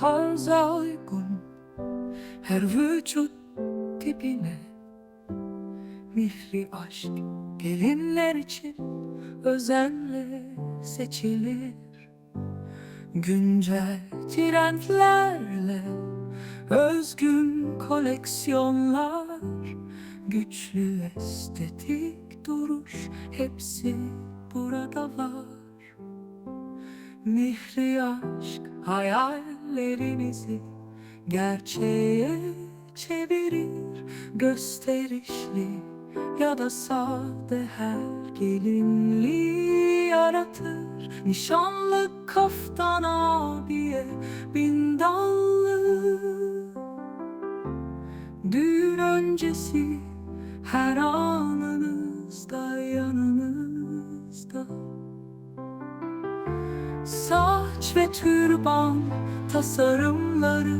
tarza uygun Her vücut tipine. Mihri aşk gelinler için Özenle seçilir. Güncel trendlerle Özgün koleksiyonlar Güçlü estetik duruş Hepsi burada var. Mihri aşk hayallerinizi gerçeğe çevirir Gösterişli ya da sade her gelinliği yaratır. Nişanlı kaftan abiye bin dallı Düğün öncesi her anınızda yanınızda Ve türban tasarımları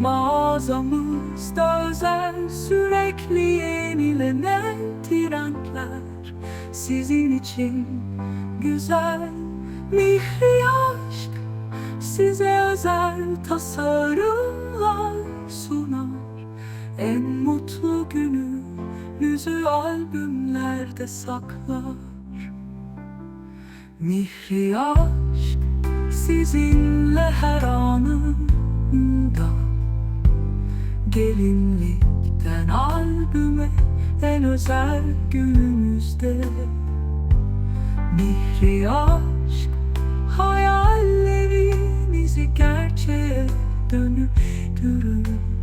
Mağazamızda özel sürekli yenilenen trendler. Sizin için güzel mihri aşk Size özel tasarımlar sunar. En mutlu gününüzü albümlerde saklar. Mihri aşk sizinle her anımda Gelinlikten albüme en özel günümüzde. Mihri aşk hayallerimizi gerçeğe dönüştürür